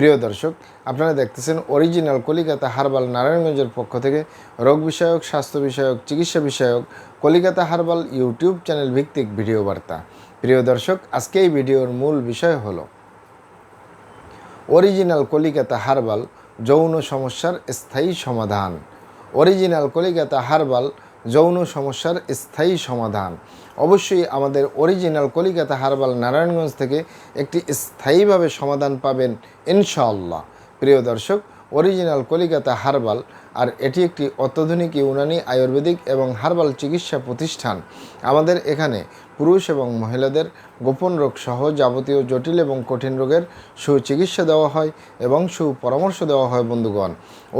প্রিয় দর্শক, আপনারা দেখতেছেন অরিজিনাল কলিকাতা হারবাল নারায়ণগঞ্জের পক্ষ থেকে রোগ বিষয়ক, স্বাস্থ্য বিষয়ক, চিকিৎসা বিষয়ক কলিকাতা হারবাল ইউটিউব চ্যানেল ভিত্তিক ভিডিও বার্তা। প্রিয় দর্শক, আজকে এই ভিডিওর মূল বিষয় হল অরিজিনাল কলিকাতা হারবাল যৌন সমস্যার স্থায়ী সমাধান। অরিজিনাল কলিকাতা হারবাল যৌন সমস্যার স্থায়ী সমাধান। অবশ্যই আমাদের অরিজিনাল কলিকাতা হারবাল নারায়ণগঞ্জ থেকে একটি স্থায়ীভাবে সমাধান পাবেন ইনশাআল্লাহ। প্রিয় দর্শক অরিজিনাল কলিকাতা হারবাল আর এটি একটি অত্যাধুনিক ইউনানি আয়ুর্বেদিক এবং হারবাল চিকিৎসা প্রতিষ্ঠান। আমাদের এখানে পুরুষ এবং মহিলাদের গোপন রোগ সহ যাবতীয় জটিল এবং কঠিন রোগের সুচিকিৎসা দেওয়া হয় এবং সুপরামর্শ দেওয়া হয় বন্ধুগণ।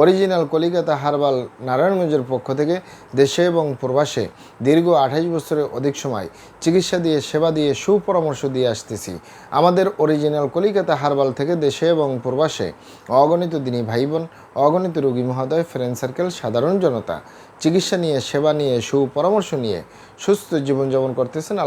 অরিজিনাল কলিকাতা হার্বাল নারায়ণগঞ্জের পক্ষ থেকে দেশে এবং প্রবাসে দীর্ঘ আঠাইশ বছরের অধিক সময় চিকিৎসা দিয়ে, সেবা দিয়ে, সুপরামর্শ দিয়ে আসতেছি। আমাদের অরিজিনাল কলিকাতা হার্বাল থেকে দেশে এবং প্রবাসে অগণিত দিনী ভাই বোন অগণিত রোগী মহোদয় ফ্রেন্ড সার্কেল সাধারণ জনতা চিকিৎসা নিয়ে, সেবা নিয়ে, সুপরামর্শ নিয়ে সুস্থ জীবনযাপন করতেছেন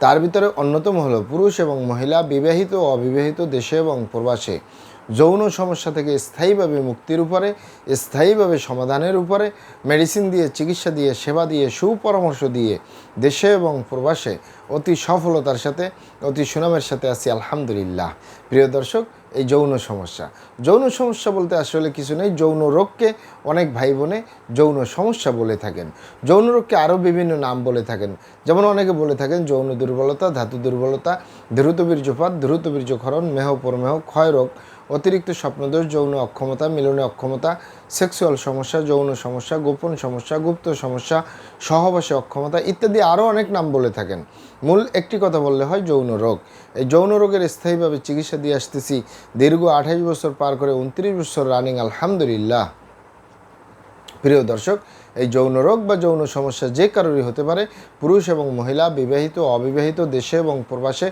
তার ভিতরে অন্যতম হল পুরুষ এবং মহিলা, বিবাহিত ও অবিবাহিত দেশে এবং প্রবাসে। যৌন সমস্যা থেকে স্থায়ীভাবে মুক্তির উপরে, স্থায়ীভাবে সমাধানের উপরে, মেডিসিন দিয়ে, চিকিৎসা দিয়ে, সেবা দিয়ে, সুপরামর্শ দিয়ে দেশে এবং প্রবাসে অতি সফলতার সাথে, অতি সুনামের সাথে আছি, আলহামদুলিল্লাহ। প্রিয় দর্শক, এই যৌন সমস্যা। যৌন সমস্যা বলতে আসলে কিছু নেই, যৌন রোগকে অনেক ভাই বোনে যৌন সমস্যা বলে থাকেন। যৌন রোগকে আরও বিভিন্ন নাম বলে থাকেন। যেমন অনেকে বলে থাকেন যৌন দুর্বলতা, ধাতু দুর্বলতা দ্রুত বীর্যপাত দ্রুত বীর্যক্ষরণ, মেহ, পরমেহ, ক্ষয় রোগ, অতিরিক্ত স্বপ্নদোষ, যৌন অক্ষমতা, মিলনে অক্ষমতা, সেক্সুয়াল সমস্যা, যৌন সমস্যা, গোপন সমস্যা, গুপ্ত সমস্যা, সহবাসে অক্ষমতা ইত্যাদি আরও অনেক নাম বলে থাকেন। মূল একটি কথা বললে হয় যৌন রোগ। এই যৌন রোগের স্থায়ীভাবে চিকিৎসা দিয়ে আসতেছি। দীর্ঘ আঠাইশ বছর পার করে উনত্রিশ বছর রানিং, আলহামদুলিল্লাহ। প্রিয় দর্শক, এই যৌন রোগ বা যৌন সমস্যা যে কারোরই হতে পারে, পুরুষ এবং মহিলা, বিবাহিত অবিবাহিত দেশে এবং প্রবাসে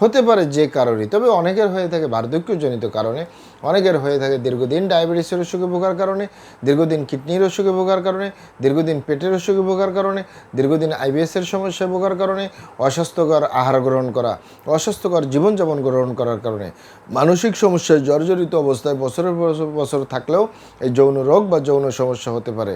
হতে পারে যে কারণেই। তবে অনেকের হয়ে থাকে বার্ধক্যজনিত কারণে, অনেকের হয়ে থাকে দীর্ঘদিন ডায়াবেটিসের অসুখে ভোগার কারণে, দীর্ঘদিন কিডনির অসুখে ভোগার কারণে, দীর্ঘদিন পেটের অসুখে ভোগার কারণে, দীর্ঘদিন আইবিএসের সমস্যায় ভোগার কারণে, অস্বাস্থ্যকর আহার গ্রহণ করা, অস্বাস্থ্যকর জীবনযাপন গ্রহণ করার কারণে। মানসিক সমস্যায় জর্জরিত অবস্থায় বছরের বছর বছর থাকলেও এই যৌন রোগ বা যৌন সমস্যা হতে পারে।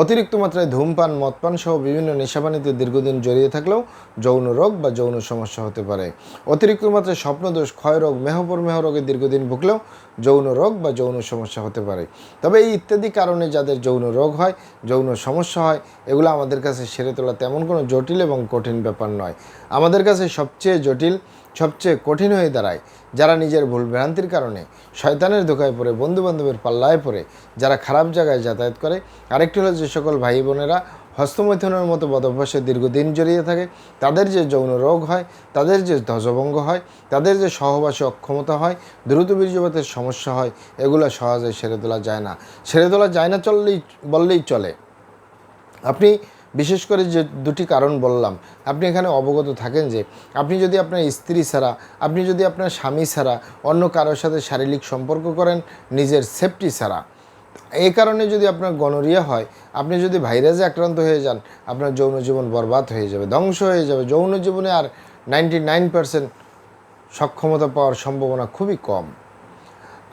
অতিরিক্ত মাত্রায় ধূমপান, মদপান সহ বিভিন্ন নেশাবানিতে দীর্ঘদিন জড়িয়ে থাকলেও যৌন রোগ বা যৌন সমস্যা হতে পারে। অতিরিক্ত মাত্রায় স্বপ্নদোষ, ক্ষয়রোগ মেহপর মেহ রোগে দীর্ঘদিন ভুগলেও যৌন রোগ বা যৌন সমস্যা হতে পারে। তবে এই ইত্যাদি কারণে যাদের যৌন রোগ হয়, যৌন সমস্যা হয়, এগুলো আমাদের কাছে সেরে তোলা তেমন কোনো জটিল এবং কঠিন ব্যাপার নয়। আমাদের কাছে সবচেয়ে জটিল সবচেয়ে কঠিন হয়ে দাঁড়ায়। যারা নিজের ভুল ভ্রান্তির কারণে শয়তানের ধোকায় পড়ে, বন্ধুবান্ধবের পাল্লায় পড়ে, যারা খারাপ জায়গায় যাতায়াত করে, আরেকটি হলো যে সকল ভাই বোনেরা হস্তমৈথুনের মতো বদভ্যাসে দীর্ঘদিন জড়িয়ে থাকে, তাদের যে যৌন রোগ হয়, তাদের যে ধ্বজভঙ্গ হয়, তাদের যে সহবাসে অক্ষমতা হয়, দ্রুত বীর্যপাতের সমস্যা হয়, এগুলো সহজে সেরে তোলা যায় না। সেরে তোলা যায় না চললেই, বললেই চলে। আপনি বিশেষ করে যে দুটি কারণ বললাম, আপনি এখানে অবগত থাকেন যে আপনি যদি আপনার স্ত্রী ছাড়া, আপনি যদি আপনার স্বামী ছাড়া অন্য কারোর সাথে শারীরিক সম্পর্ক করেন, নিজের সেফটি ছাড়া এই কারণে যদি আপনার গনোরিয়া হয়, আপনি যদি ভাইরাসে আক্রান্ত হয়ে যান, আপনার যৌন জীবন বরবাদ হয়ে যাবে, ধ্বংস হয়ে যাবে। যৌন জীবনে আর নাইনটি নাইন পার্সেন্ট সক্ষমতা পাওয়ার সম্ভাবনা খুবই কম।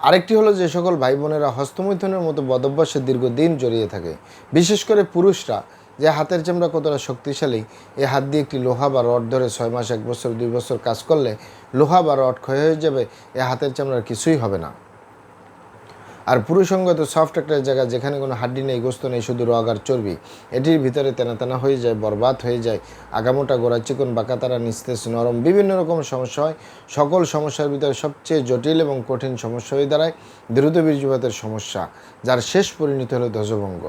আরেকটি হলো যে সকল ভাই বোনেরা হস্তমৈথুনের মতো বদভ্যাসে দীর্ঘদিন জড়িয়ে থাকে। বিশেষ করে পুরুষরা যে হাতের চামড়া কতটা শক্তিশালী এই হাত দিয়ে একটি লোহা বা রড ধরে ছয় মাস, এক বছর, দুই বছর কাজ করলে লোহা বা রড ক্ষয় হয়ে যাবে, এ হাতের চামড়ার কিছুই হবে না। আর পুরুষঙ্গত সফট একটা জায়গা যেখানে কোনো হাড্ডি নেই, গোস্ত নেই, শুধু রগ আর চর্বি, এটির ভিতরে তেনা তেনা হয়ে যায়, বরবাদ হয়ে যায়, আগামোটা গোড়া চিকন বাঁকাতারা নিস্তেজ, নরম, বিভিন্ন রকম সমস্যা হয়। সকল সমস্যার ভিতরে সবচেয়ে জটিল এবং কঠিন সমস্যা হয়ে দাঁড়ায় দ্রুত বীর্যপাতের সমস্যা, যার শেষ পরিণতি হলো ধ্বজভঙ্গ।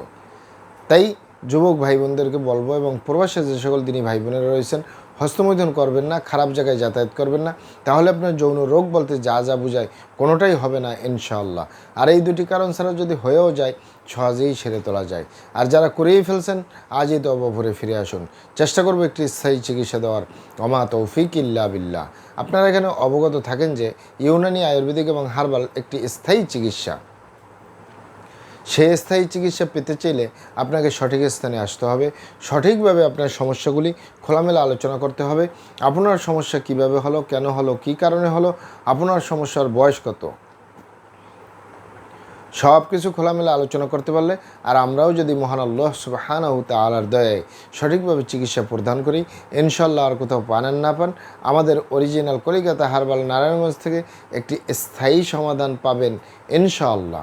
তাই যুবক ভাই বোনদেরকে বলব এবং প্রবাসে যে সকল দিনী ভাই বোনেরা রয়েছেন, হস্তমৈথুন করবেন না, খারাপ জায়গায় যাতায়াত করবেন না। তাহলে আপনার যৌন রোগ বলতে যা যা বোঝায় কোনোটাই হবে না, ইনশাআল্লাহ। আর এই দুটি কারণ ছাড়া যদি হয়েও যায়, সহজেই সেরে তোলা যায়। আর যারা করেই ফেলছেন, আজই তো অবভরে ফিরে আসুন। চেষ্টা করব একটি স্থায়ী চিকিৎসা দেওয়ার। অমা তৌফিক ইল্লা বিল্লাহ। আপনারা এখানে অবগত থাকেন যে, ইউনানি আয়ুর্বেদিক এবং হার্বাল একটি স্থায়ী চিকিৎসা। সেই স্থায়ী চিকিৎসা পেতে চাইলে আপনাকে সঠিক স্থানে আসতে হবে। সঠিকভাবে আপনার সমস্যাগুলি খোলামেলা আলোচনা করতে হবে। আপনার সমস্যা কীভাবে হলো, কেন হলো, কী কারণে হলো, আপনার সমস্যার বয়স কত? সব কিছু খোলামেলা আলোচনা করতে পারলে আর আমরাও যদি মহান আল্লাহ সুবাহানাহু তালার দয়ায় সঠিকভাবে চিকিৎসা প্রদান করি ইনশাল্লাহ আর কোথাও পানেন না পান, আমাদের অরিজিনাল কলিকাতা হারবাল নারায়ণগঞ্জ থেকে একটি স্থায়ী সমাধান পাবেন ইনশাআল্লাহ।